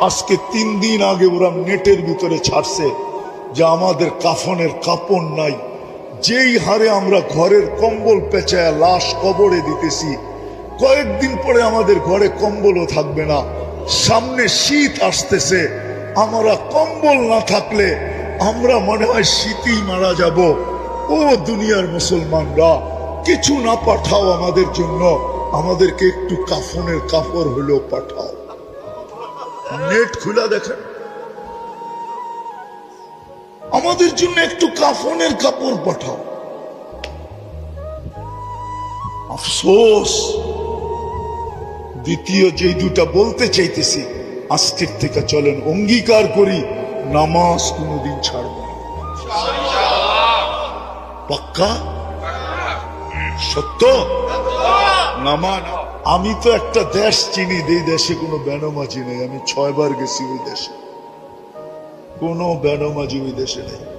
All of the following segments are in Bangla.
আজকে তিন দিন আগে ওরা নেটের ভিতরে ছাড়ছে যে আমাদের কাফনের কাপড় নাই। যেই হারে আমরা ঘরের কম্বল পেঁচায় লাশ কবরে দিতেছি, কয়েকদিন পরে আমাদের ঘরে কম্বলও থাকবে না। সামনে শীত আসতেছে, আমরা কম্বল না থাকলে আমরা মনে হয় শীতেই মারা যাব। ও দুনিয়ার মুসলমানরা, কিছু না পাঠাও আমাদের জন্য, আমাদেরকে একটু কাফনের কাপড় হলেও পাঠাও। নেট খুলা দেখেন। আমাদের জন্য একটু কাফনের কাপড় পাঠাও। আফসোস। দ্বিতীয় যে দুটা বলতে চাইতেছি, আজকের থেকে চলেন অঙ্গীকার করি, নামাজ কোনোদিন ছাড়ব পাক্কা? সত্য? নামা আমি তো একটা দেশ চিনি এই দেশে কোনো বেনমাজি নেই। আমি ছয়বার গেছি ওই দেশে। কোনো বেনমাজি ওই দেশে নেই।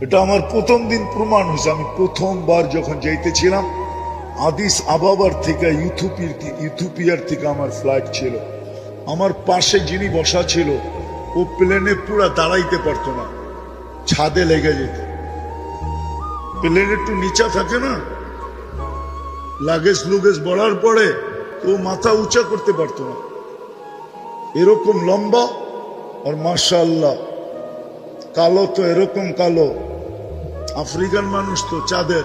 এটা আমার প্রথম দিন প্রমাণ হয়েছে। আমি প্রথমবার যখন যাইতেছিলাম, আদিস আবাবার থেকে, ইউথুপির ইউথুপিয়ার থেকে আমার ফ্লাইট ছিল। আমার পাশে যিনি বসা ছিল, ও প্লেনে পুরা দাঁড়াইতে পারতো না। ছাদে লেগে যেত। প্লেন একটু নিচা থাকে না? লাগেজ লুগেজ বড়ার পরে তো মাথা উঁচা করতে পারতো না। এরকম লম্বা আর মার্শাল্লাহ কালো তো এরকম কালো। আফ্রিকান মানুষ তো চাঁদের।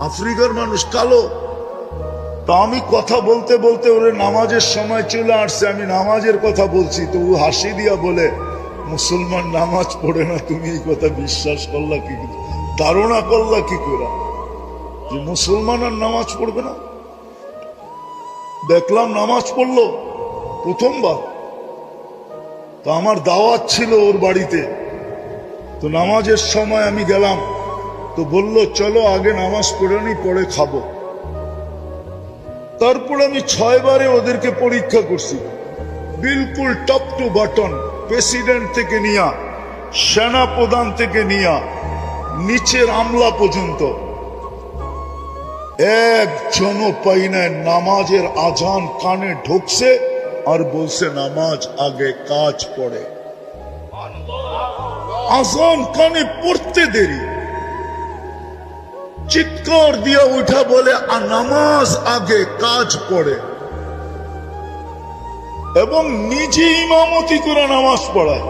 আফ্রিকার মানুষ কালো। তা আমি কথা বলতে বলতে ওরে নামাজের সময় চলে আসছে, আমি নামাজের কথা বলছি, তো ও হাসি দিয়া বলে, মুসলমান নামাজ পড়ে না, তুমি এই কথা বিশ্বাস করলা কি? ধারণা করলা কি করে? যে মুসলমান আর নামাজ পড়বে না? দেখলাম নামাজ পড়ল প্রথমবার। তো আমার দাওয়াত ছিল ওর বাড়িতে। তো নামাজের সময় আমি গেলাম। তো বলল, চলো আগে নামাজ পড়ে নি, পরে খাব। তারপর আমি ছয়বারে ওদেরকে পরীক্ষা করছি। বিলকুল টপ টু বাটন, প্রেসিডেন্ট থেকে নিয়া সেনা প্রধান থেকে নিয়া, নিচের আমলা পর্যন্ত। একজন পাই নাই নামাজের আজান কানে ঢুকছে আর বলছে, নামাজ আগে কাজ পড়ে। আজান কানে পড়তে দেরি। চিৎকার দিয়ে উঠা বলে, আর নামাজ আগে কাজ পড়ে। এবং নিজে ইমামতি করে নামাজ পড়ায়।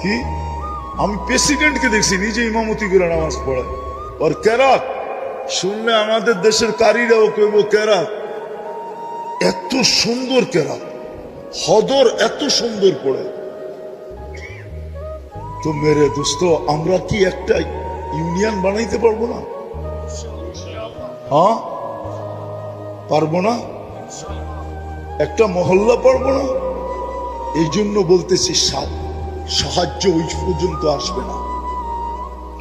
কি? আমি প্রেসিডেন্টকে দেখছি, নিজে ইমামতি করে নামাজ পড়ায়। আর কেরাত শুনলে আমাদের দেশের কারীরাও কইব কেরাত এত সুন্দর কেরাত হদর এত সুন্দর পড়ে। তো মেরে দোস্ত, আমরা কি একটা ইউনিয়ন বানাইতে পারব না? হ্যাঁ? পারব না? একটা মহল্লা পারব না? এই জন্য বলতেছি সাহায্য ওই পর্যন্ত আসবে না।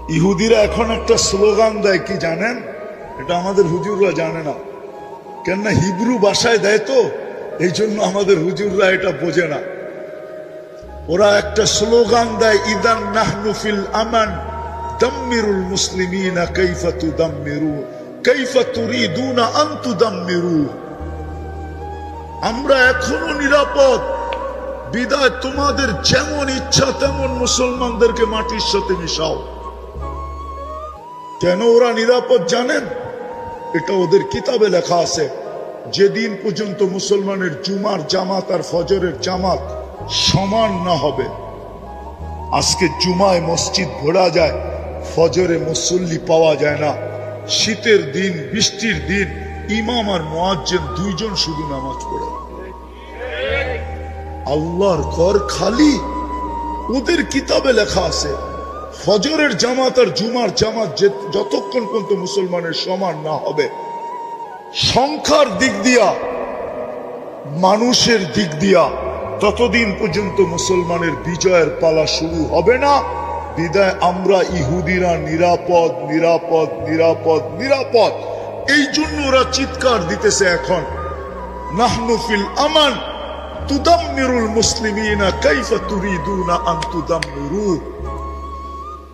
ইহুদিরা এখন একটা স্লোগান দেয়, কি জানেন? এটা আমাদের হুজুররা জানে না। কেননা হিব্রু ভাষায় দেয় তো, এই জন্য আমাদের হুজুররা এটা বোঝে না। ওরা একটা স্লোগান দেয়, ইদান নাহনুফিল আমান দাম্মিরুল মুসলিমিনা কাইফা তুদাম্মিরু, কাইফা তুরিদুনা আন তুদাম্মিরু। আমরা এখনও নিরাপদ। বিদায়, তোমাদের যেমন ইচ্ছা তেমন মুসলমানদেরকে মাটির সাথে মিশাও। কেন ওরা নিরাপদ জানেন? এটা ওদের কিতাবে লেখা আছে। যেদিন পর্যন্ত মুসলমানের জুমার জামাত আর ফজরের জামাত সমান না হবে, আজকে জুমায় মসজিদ ভরা যায়, ফজরে মুসল্লি পাওয়া যায় না। শীতের দিন, বৃষ্টির দিন, ইমাম আর মোয়াজ্জেন দুইজন শুধু নামাজ পড়ে। আল্লাহর ঘর খালি, ওদের কিতাবে লেখা আছে। ফজরের জামাত আর জুমার জামাত যতক্ষণ পর্যন্ত মুসলমানের সমান না হবে, সংখ্যার দিক দিয়া, মানুষের দিক দিয়া ততদিন পর্যন্ত মুসলমানের বিজয়ের পালা শুরু হবে না। বিদায় আমরা ইহুদিরা নিরাপদ নিরাপদ নিরাপদ নিরাপদ। এই জন্য ওরা চিৎকার দিতেছে এখন, নাহনু ফিল আমান, তুদাম্মিরুল মুসলিমিনা কাইফা তুরিদুনা আন তুদাম্মিরু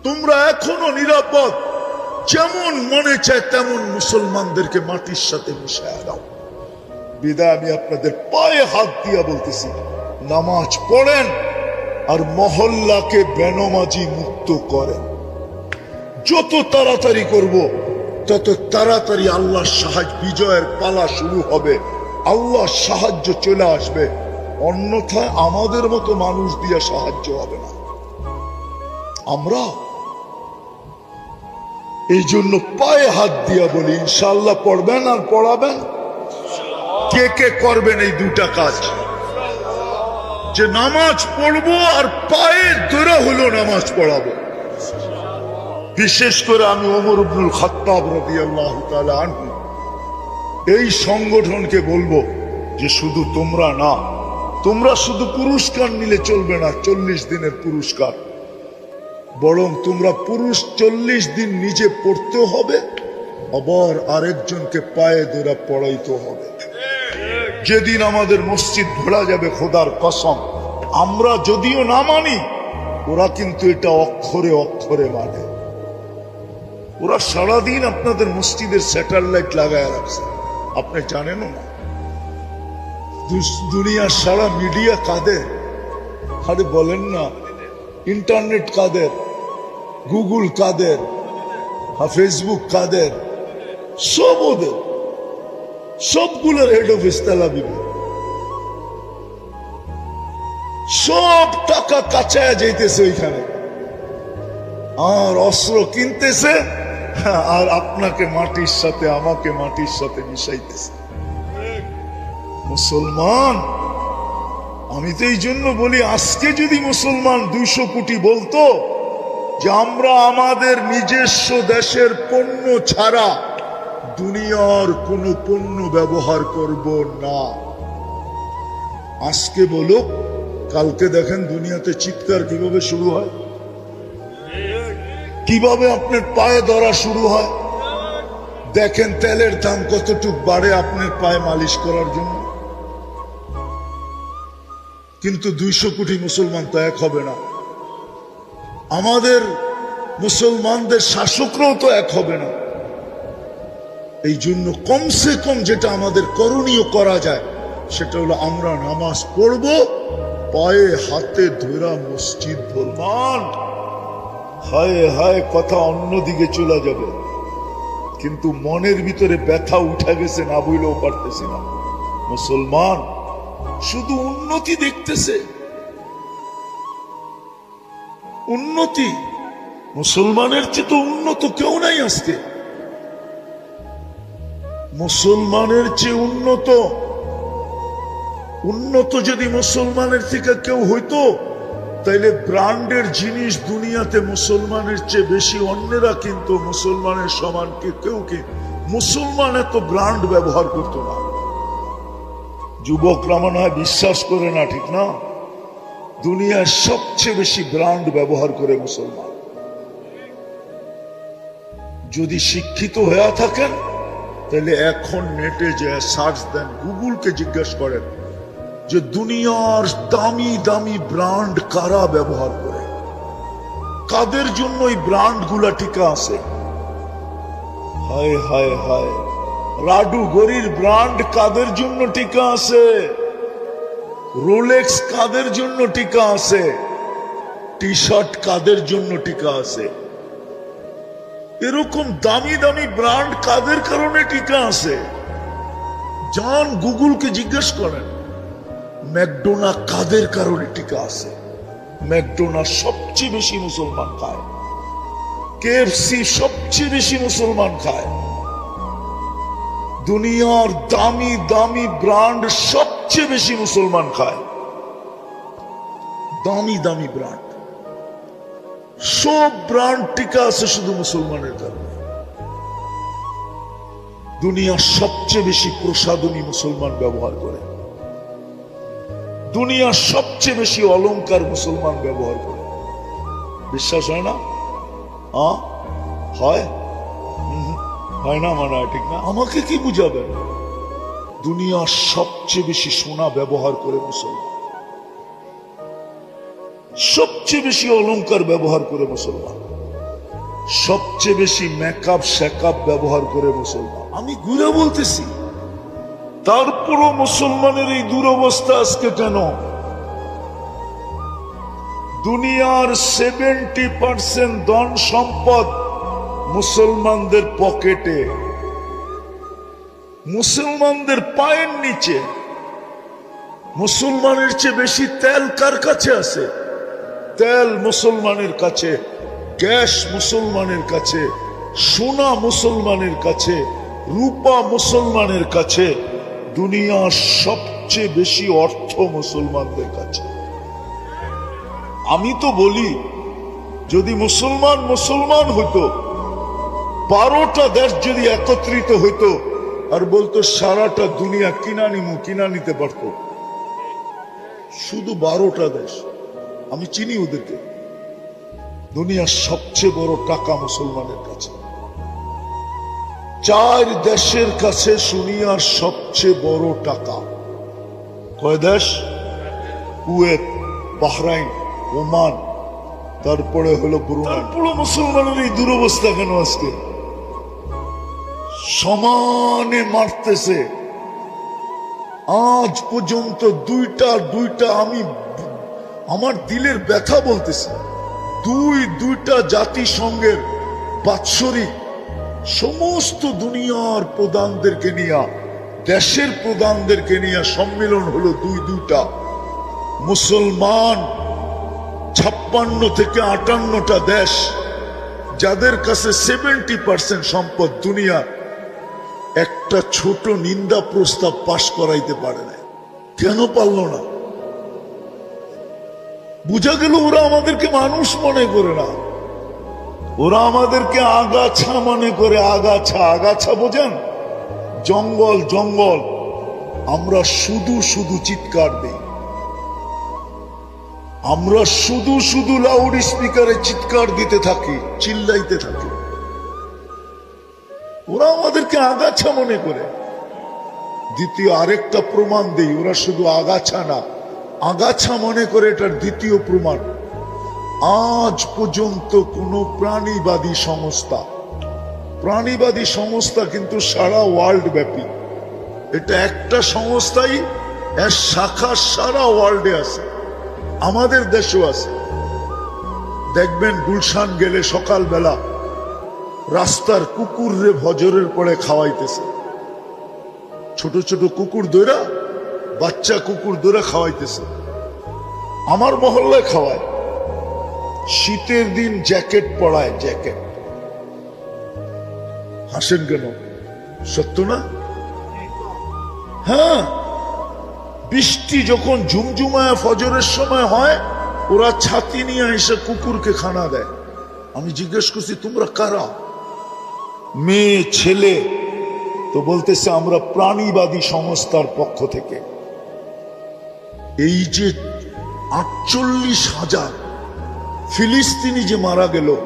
তোমরা এখনও নিরাপদ। যেমন মনে চায় তেমন মুসলমানদেরকে মাটির সাথে মিশায় দাও। বিদায় আমি আপনাদের পায়ে হাত দিয়া বলতেছি, নামাজ পড়েন আর মহল্লাকে বেনমাজি মুক্ত করেন। যত তাড়াতাড়ি করব, তত তাড়াতাড়ি আল্লাহর সাহায্য, বিজয়ের পালা শুরু হবে। আল্লাহর সাহায্য চলে আসবে। অন্যথায় আমাদের মতো মানুষ দিয়ে সাহায্য হবে না। আমরা এই জন্য পায়ে হাত দিয়া বলি ইনশাল্লাহ পড়বেন আর পড়াবেন। কে কে করবেন এই দুটা কাজ? যে নামাজ পড়ব আর পায়ে ধরে হলো নামাজ পড়াবো। বিশেষ করে আমি ওমর আব্দুল খত্তাব রবি আল্লাহ আনহু। এই সংগঠনকে বলব যে শুধু তোমরা না, তোমরা শুধু পুরস্কার নিলে চলবে না, চল্লিশ দিনের পুরস্কার। বরং তোমরা পুরুষ চল্লিশ দিন নিজে পড়তে হবে, আবার আরেকজনকে পায়ে ধরে পড়াইতে হবে। যেদিন আমাদের মসজিদ ভরা যাবে খোদার কসম, আমরা যদিও না মানি, ওরা কিন্তু এটা অক্ষরে অক্ষরে মানে ওরা সারাদিন আপনাদের মসজিদের স্যাটেলাইট লাগায় রাখছে। আপনি জানেনও না। দুনিয়ার সারা মিডিয়া কাদের? আরে বলেন না, ইন্টারনেট কাদের? গুগল কাদের ফেসবুক কাদের, সব ওদের। সবগুলোর হেড অফিস তেলাবিবে সব টাকা কাচায় যাইতেছে ওইখানে। আর অস্ত্র কিনতেছে, আর আপনাকে মাটির সাথে, আমাকে মাটির সাথে মিশাইতেছে। মুসলমান, আমি তো এই জন্য বলি, আজকে যদি মুসলমান দুইশো কোটি বলতো যে আমরা আমাদের নিজস্ব দেশের পণ্য ছাড়া দুনিয়ার কোনো পণ্য ব্যবহার করব না। আজকে বলুক, কালকে দেখেন দুনিয়াতে চিৎকার কীভাবে শুরু হয়। কীভাবে আপনার পায়ে ধরা শুরু হয়। দেখেন তেলের দাম কতটুক বাড়ে আপনার পায়ে মালিশ করার জন্য। কিন্তু দুইশো কোটি মুসলমান তো এক হবে না। আমাদের মুসলমানদের শাসকরাও তো এক হবে না। এই জন্য কমসে কম যেটা আমাদের করণীয় করা যায়, সেটা হলো আমরা নামাজ পড়ব, পায়ে হাতে ধরা মসজিদ বলবান হায় হায়, কথা অন্যদিকে চলে যাবে। কিন্তু মনের ভিতরে ব্যথা উঠা গেছে, না বইলেও পারতেছি না। মুসলমান শুধু উন্নতি দেখতেছে। উন্নতি। মুসলমানের চেয়ে তো উন্নত কেউ নাই আজকে। মুসলমানের চেয়ে উন্নত। উন্নত যদি মুসলমানের থেকে কেউ হইতো, তাইলে ব্রান্ডের জিনিস দুনিয়াতে মুসলমানের চেয়ে বেশি অন্যরা কিন্তু মুসলমানের সমানকে কেউ কি? মুসলমান এত ব্রান্ড ব্যবহার করতো না। যুবকরা মনে হয় বিশ্বাস করে না, ঠিক না? দুনিয়ার সবচেয়ে বেশি ব্র্যান্ড ব্যবহার করে মুসলমান। যদি শিক্ষিত হয়ে থাকেন, তাহলে এখন নেটে যে সার্চ দেন, গুগলকে জিজ্ঞেস করেন যে দুনিয়ার দামি দামি ব্র্যান্ড কারা ব্যবহার করে? কাদের জন্য এই ব্রান্ডগুলা টিকা আছে? হায় হায় হায়। রাডু গরির ব্রান্ড কাদের জন্য টিকা আছে? রোলেক্স কাদের জন্য টিকা আছে? টি শার্ট কাদের জন্য টিকা আছে? এরকম দামি দামি ব্র্যান্ড কাদের কারণে টিকা আছে? যান গুগলকে জিজ্ঞেস করেন, ম্যাকডোনা কাদের কারণে টিকা আছে? ম্যাকডোনা সবচেয়ে বেশি মুসলমান খায়। কেএফসি সবচেয়ে বেশি মুসলমান খায়। দুনিয়ার দামি দামি ব্র্যান্ড সবচেয়ে বেশি মুসলমান খায়। দামি দামি ব্র্যান্ড সব ব্র্যান্ড টিকা আছে শুধু মুসলমানের কারণে। দুনিয়ার সবচেয়ে বেশি প্রসাদনী মুসলমান ব্যবহার করে। দুনিয়ার সবচেয়ে বেশি অলংকার মুসলমান ব্যবহার করে। বিশ্বাস হয় না? হয়? হয় না মানে ঠিক না? আমাকে কি বুঝাবেন? দুনিয়ার সবচেয়ে বেশি সোনা ব্যবহার করে মুসলমান। সবচেয়ে বেশি অলংকার ব্যবহার করে মুসলমান। সবচেয়ে বেশি মেকআপ শেকআপ ব্যবহার করে মুসলমান। আমি ঘুরে বলতেছি, তারপরও মুসলমানের এই দুরবস্থা আজকে কেন? দুনিয়ার সেভেন্টি পার্সেন্ট ধন সম্পদ মুসলমানদের পকেটে মুসলমানদের পায়ের নিচে, মুসলমানের চেয়ে বেশি তেল কার কাছে আছে? তেল মুসলমানের কাছে, গ্যাস মুসলমানের কাছে, সোনা মুসলমানের কাছে, রূপা মুসলমানের কাছে, দুনিয়ার সবচেয়ে বেশি অর্থ মুসলমানদের কাছে। আমি তো বলি, যদি মুসলমান মুসলমান হইতো, বারোটা দেশ যদি একত্রিত হইতো আর বলতো সারাটা দুনিয়া কিনা নিমু কিনা নিতে পারত। শুধু বারোটা দেশ। আমি চিনি ওদেরকে। দুনিয়ার সবচেয়ে বড় টাকা মুসলমানের কাছে। চার দেশের কাছে শুনিয়ার সবচেয়ে বড় টাকা। কয় দেশ? কুয়েত বাহরাইন ওমান তারপরে হলো তারপরে মুসলমানের এই দুরবস্থা কেন আজকে? সমানে মারতেছে। আজ পর্যন্ত দুইটা দুইটা আমি আমার দিলের ব্যথা বলতেছি। দুই, দুইটা জাতিসংঘের বাৎসরিক সমস্ত দুনিয়ার প্রধানদেরকে নিয়ে, দেশের প্রধানদেরকে নিয়ে সম্মেলন হলো দুই, দুইটা। মুসলমান ছাপ্পান্ন থেকে আটান্নটা দেশ, যাদের কাছে সেভেন্টি পার্সেন্ট সম্পদ দুনিয়া একটা ছোট নিন্দা প্রস্তাব পাশ করাইতে পারে না। কেন পারল না? বুঝা গেল ওরা আমাদেরকে মানুষ মনে করে না। ওরা আমাদেরকে আগাছা মনে করে, আগাছা আগাছা বোঝেন? জঙ্গল জঙ্গল। আমরা শুধু শুধু চিৎকার দিই। আমরা শুধু শুধু লাউড স্পিকারে চিৎকার দিতে থাকি, চিল্লাইতে থাকি। ওরা আমাদেরকে আগাছা মনে করে। দ্বিতীয় আরেকটা প্রমাণ দেই, ওরা শুধু আগাছা না, আগাছা মনে করে এটার দ্বিতীয় প্রমাণ। আজ পর্যন্ত কোন প্রাণীবাদী সংস্থা প্রাণীবাদী সংস্থা কিন্তু সারা ওয়ার্ল্ড ব্যাপী। এটা একটা সংস্থাই এর শাখা সারা ওয়ার্ল্ডে আছে, আমাদের দেশেও আছে। দেখবেন গুলশান গেলে সকালবেলা রাস্তার কুকুর রে ভজরের পরে খাওয়াইতেছে। ছোট ছোট কুকুর দৈরা বাচ্চা কুকুর দৈরা খাওয়াইতেছে। আমার মহল্লায় খাওয়ায়। শীতের দিন জ্যাকেট পরায়, জ্যাকেট। হাসেন কেন? সত্য না? হ্যাঁ বৃষ্টি যখন ঝুমঝুমায় ফজরের সময় হয়, ওরা ছাতি নিয়ে এসে কুকুরকে খানা দেয়। আমি জিজ্ঞেস করছি, তোমরা কারা? মেয়ে, ছেলে। তো বলতেছে, আমরা প্রাণীবাদী সংস্থার পক্ষ থেকে। এই যে আটচল্লিশ হাজার ফিলিস্তিনি যে মারা গেল,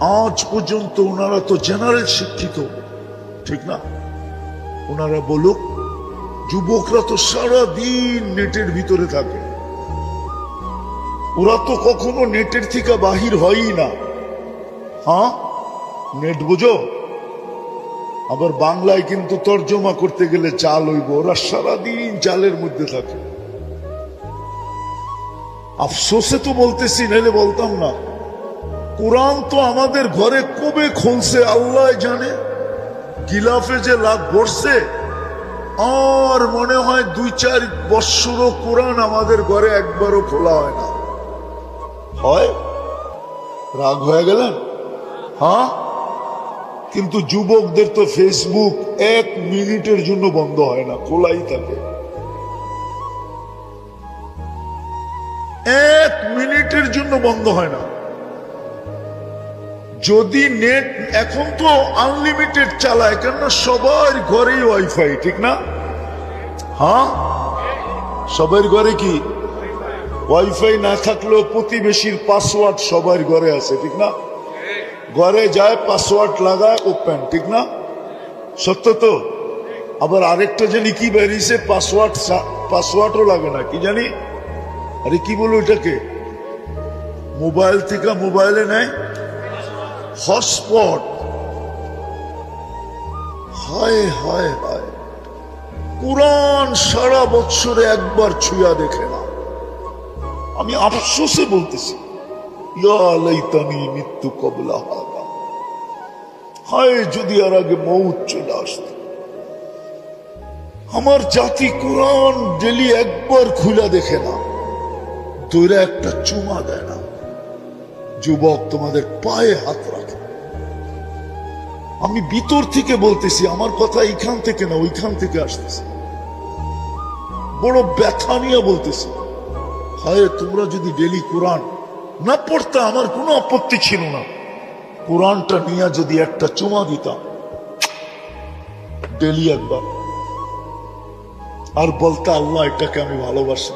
আজ পর্যন্ত ওনারা তো জেনারেল শিক্ষিত, ঠিক না? ওনারা বলুক, যুবকরা তো সারা দিন নেটের ভিতরে থাকে। ওরা তো কখনো নেটের থেকে বাহির হয়ই না। হ্যাঁ? নেট বুঝো? আবার বাংলায় কিন্তু তর্জমা করতে গেলে চাল হইব। ওরা সারাদিন চালের মধ্যে থাকে। আফসোসে তো বলতেছি নাহলে বলতাম না। কোরআন তো আমাদের ঘরে কবে খুলছে, আল্লাহ জানে? গিলাফে যে লাভ বসছে, আর মনে হয় দুই চার বৎসরও কোরআন আমাদের ঘরে একবারও খোলা হয় না। হয়? রাগ হয়ে গেলেন? হ্যাঁ? কিন্তু যুবকদের তো ফেসবুক এক মিনিটের জন্য বন্ধ হয় না, খোলাই থাকে। এক মিনিটের জন্য বন্ধ হয় না। যদি নেট এখন তো আনলিমিটেড চালায়, কেননা সবার ঘরেই ওয়াইফাই ঠিক না? হ্যাঁ? সবার ঘরে কি? ওয়াইফাই না থাকলেও প্রতিবেশীর পাসওয়ার্ড সবার ঘরে আছে, ঠিক না? ঘরে যায় পাসওয়ার্ড লাগায় ওপেন ঠিক না? সত্য তো? আবার আরেকটা জানি কি বেরিয়েছে পাসওয়ার্ড পাসওয়ার্ডও লাগে না, কি জানি? আরে কি বলব এটাকে? মোবাইল থেকে মোবাইলে নেয়। হটস্পট। হায় হায় হায়। কোরআন সারা বৎসরে একবার ছুঁয়া দেখে না। আমি আফসোসে বলতেছি। ইয়া লাইতানি মৃত্যু কবলা হাদা। হায়, যদি আর আগে মৌত চলে আসত। আমার জাতি কোরআন ডেলি একবার খুলে দেখে না তোরা একটা চুমা দেয় না। যুবক তোমাদের পায়ে হাত রাখে। আমি ভিতর থেকে বলতেছি, আমার কথা এইখান থেকে না, ওইখান থেকে আসতেছে। বড় ব্যথা নিয়ে বলতেছি, হায়, তোমরা যদি ডেলি কোরআন না পড়তে আমার কোনো আপত্তি ছিল না। কোরআনটা নিয়ে যদি একটা চুমা দিতাম। ডেলি একবার। আর বলতে আল্লাহ এটাকে আমি ভালোবাসি।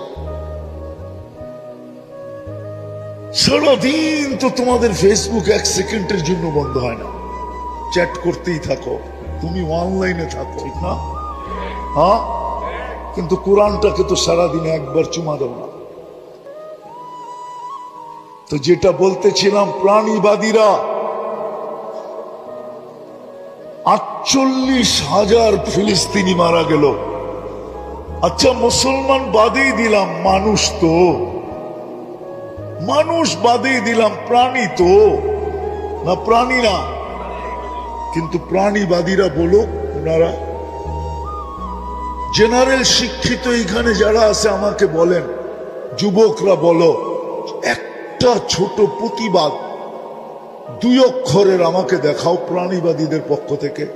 সারাদিন তো তোমাদের ফেসবুক এক সেকেন্ডের জন্য বন্ধ হয় না। চ্যাট করতেই থাকো। তুমি অনলাইনে থাকো, ঠিক না? হ্যাঁ? কিন্তু কোরআনটাকে তো সারাদিনে একবার চুমা দাও না। তো যেটা বলতেছিলাম, প্রাণীবাদীরা আটচল্লিশ হাজার ফিলিস্তিনি মারা গেল। আচ্ছা মুসলমান বাদেই দিলাম, মানুষ তো। মানুষ বাদেই দিলাম, প্রাণী তো। না, প্রাণী না। কিন্তু প্রাণীবাদীরা বলুক ওনারা। জেনারেল শিক্ষিত এখানে যারা আছে, আমাকে বলেন, যুবকরা বলো। একটা ছোট প্রতিবাদ। দুই অক্ষরের আমাকে দেখাও প্রাণীবাদীদের পক্ষ থেকে।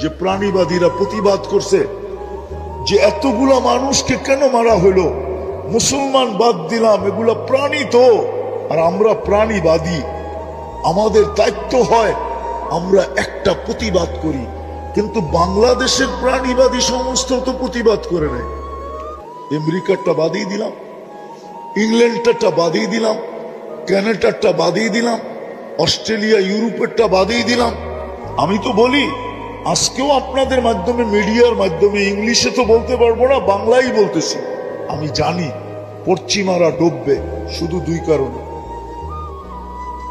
যে প্রাণীবাদীরা প্রতিবাদ করছে যে এতগুলা মানুষকে কেন মারা হলো? মুসলমান বাদ দিলাম, এগুলা প্রাণী তো। আর আমরা প্রাণীবাদী। আমাদের দায়িত্ব হয় আমরা একটা প্রতিবাদ করি। কিন্তু বাংলাদেশের প্রাণীবাদী সমস্ত তো প্রতিবাদ করে নেয়। আমেরিকারটা বাদই দিলাম। ইংল্যান্ডটা বাদিয়ে দিলাম, ক্যানাডারটা বাদিয়ে দিলাম, অস্ট্রেলিয়া, ইউরোপেরটা বাদিয়ে দিলাম। আমি তো বলি, আজকেও আপনাদের মাধ্যমে, মিডিয়ার মাধ্যমে ইংলিশে তো বলতে পারব না বাংলাই বলতেছি। আমি জানি, পশ্চিমারা ডুববে, শুধু দুই কারণে।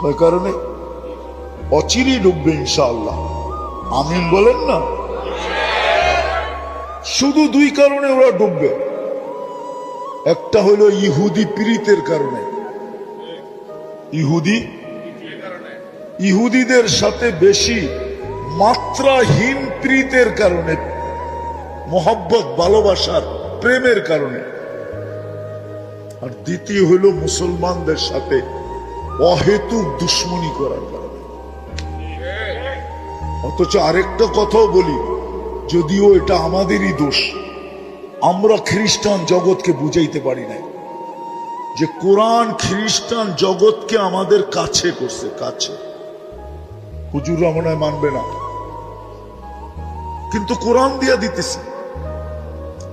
কয় কারণে? অচিরেই ডুববে ইনশাআল্লাহ। আমিন বলেন না? শুধু দুই কারণে ওরা ডুববে। একটা হলো ইহুদি পীড়িতের কারণে। ইহুদি? ইহুদিদের সাথে বেশি মাত্রাহীন প্রীতের কারণে, মোহব্বত, ভালোবাসার প্রেমের কারণে। আর দ্বিতীয় হলো মুসলমানদের সাথে অহেতুক দুশ্মনী করার কারণে। অথচ আরেকটা কথাও বলি, যদিও এটা আমাদেরই দোষ আমরা খ্রিস্টান জগৎকে বুঝাইতে পারি না যে কোরআন খ্রিস্টান জগৎকে আমাদের কাছে করছে, কাছে। হুজুররা মনে মানবে না। কিন্তু কোরআন দিয়া দিতেছে।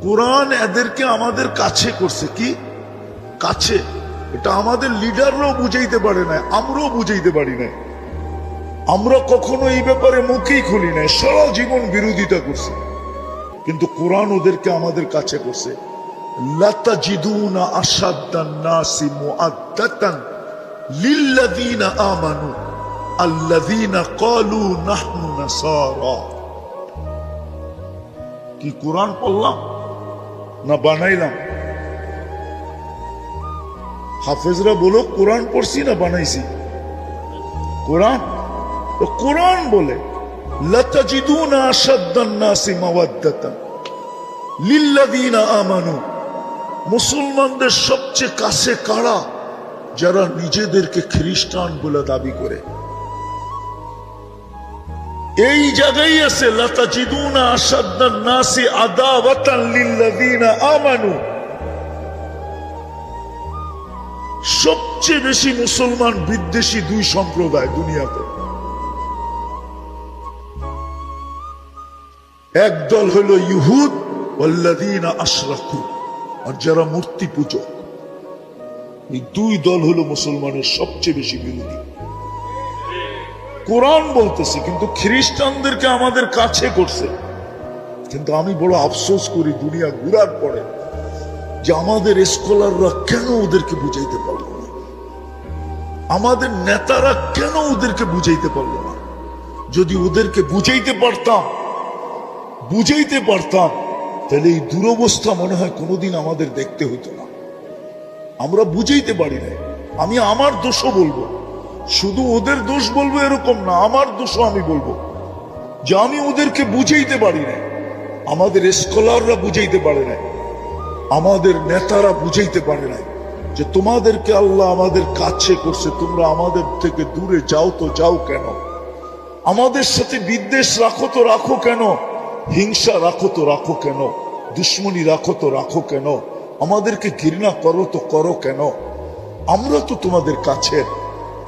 কোরআন এদেরকে আমাদের কাছে করছে, কি? কাছে। এটা আমাদের লিডাররাও বুঝাইতে পারে না আমরাও বুঝাইতে পারি না আমরা কখনো এই ব্যাপারে মুখেই খুলি নাই, সারা জীবন বিরোধিতা করছি। কিন্তু কোরআন ওদেরকে আমাদের কাছে করছে কি কোরআন পড়লাম না বানাইলাম? হাফেজরা বলো, কোরআন পড়ছি না বানাইছি? কোরআন? কোরআন বলে। মুসলমানদের সবচেয়ে কাছে কারা? যারা নিজেদেরকে খ্রিস্টান বলে দাবি করে। এই জায়গায় আছে, লতাজিদুনা আসাদ্দান নাসি আদাওয়াতান লিল্লাযীনা আমানু। সবচেয়ে বেশি মুসলমান বিদ্বেষী দুই সম্প্রদায় দুনিয়াতে। একদল হলো ইহুদ, ওয়াল্লাযীনা আশরাকু, আর যারা মূর্তি পূজক। এই দুই দল হলো মুসলমানের সবচেয়ে বেশি বিরোধী। কোরআন বলতেছে, কিন্তু খ্রিস্টানদেরকে আমাদের কাছে করছে। কিন্তু আমি বড় আফসোস করি, দুনিয়া ঘুরার পরে, যে আমাদের স্কলাররা কেন ওদেরকে বুঝাইতে পারল না? আমাদের নেতারা কেন ওদেরকে বুঝাইতে পারল না? যদি ওদেরকে বুঝাইতে পারতাম বুঝাইতে পারতাম, তাহলে এই দুরবস্থা মনে হয় কোনোদিন আমাদের দেখতে হতো না। আমরা বুঝাইতে পারি না আমি আমার দোষও বলব। শুধু ওদের দোষ বলব এরকম না, আমার দোষও আমি বলব। যে আমি ওদেরকে বুঝাইতে পারি না আমাদের স্কলাররা বুঝাইতে পারে না আমাদের নেতারা বুঝাইতে পারে না যে তোমাদেরকে আল্লাহ আমাদের কাছে করছে, তোমরা আমাদের থেকে দূরে যাও তো যাও কেন? আমাদের সাথে বিদ্বেষ রাখো তো রাখো কেন? হিংসা রাখো তো রাখো কেন? দুশ্মনী রাখো তো রাখো কেন? আমাদেরকে ঘৃণা করো তো করো কেন? আমরা তো তোমাদের কাছের,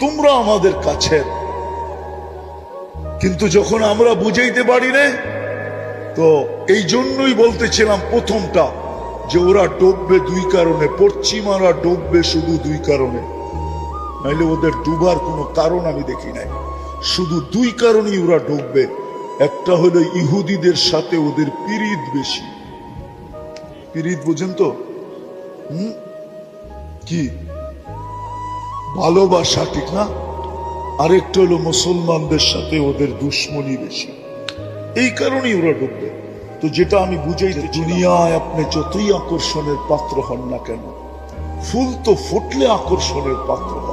তোমরা আমাদের কাছের। কিন্তু যখন আমরা বুঝাইতে পারি না, তো এই জন্যই বলতেছিলাম প্রথমটা, যে ওরা ডুববে দুই কারণে, পশ্চিমারা ডুববে শুধু দুই কারণে। নাইলে ওদের ডুবার কোনো কারণ আমি দেখি নাই। শুধু দুই কারণেই ওরা ডুববে। একটা হলো ইহুদিদের সাথে ওদের পিরিত বেশি। পিরিত বুঝেন তো? হুম? কি? ভালোবাসা ঠিক না? আরেকটা হলো মুসলমানদের সাথে ওদের দুশ্মনী বেশি। এই কারণেই ওরা ডুববে। তো যেটা আমি বুঝাই দুনিয়ায় আপনি যতই আকর্ষণের পাত্র হন না কেন ফুল তো ফুটলে আকর্ষণের পাত্র।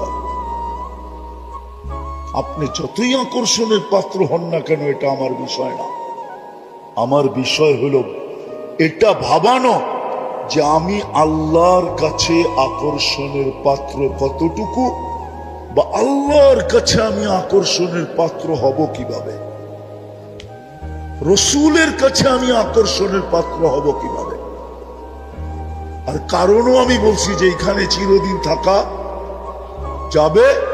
আপনি যতই আকর্ষণের পাত্র হন না কেন, এটা আমার বিষয় না। আমার বিষয় হলো, এটা ভাবানো যে আমি আল্লাহর কাছে আকর্ষণের পাত্র কতটুকু বা আল্লাহর কাছে আমি আকর্ষণের পাত্র হব কীভাবে? রসুলের কাছে আমি আকর্ষণের পাত্র হব কীভাবে? আর কারণও আমি বলছি যে এখানে চিরদিন থাকা যাবে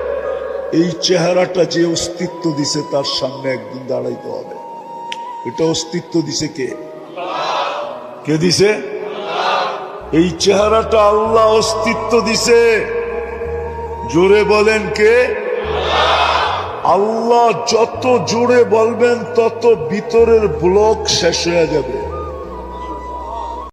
এই চেহারাটা যে অস্তিত্ব দিছে তার সামনে একদিন দাঁড়াইতে হবে। এটা অস্তিত্ব দিছে কে? কে দিছে? এই চেহারাটা আল্লাহ অস্তিত্ব দিছে। জোরে বলেন কে? আল্লাহ যত জোরে বলবেন, তত ভিতরের ব্লক শেষ হয়ে যাবে।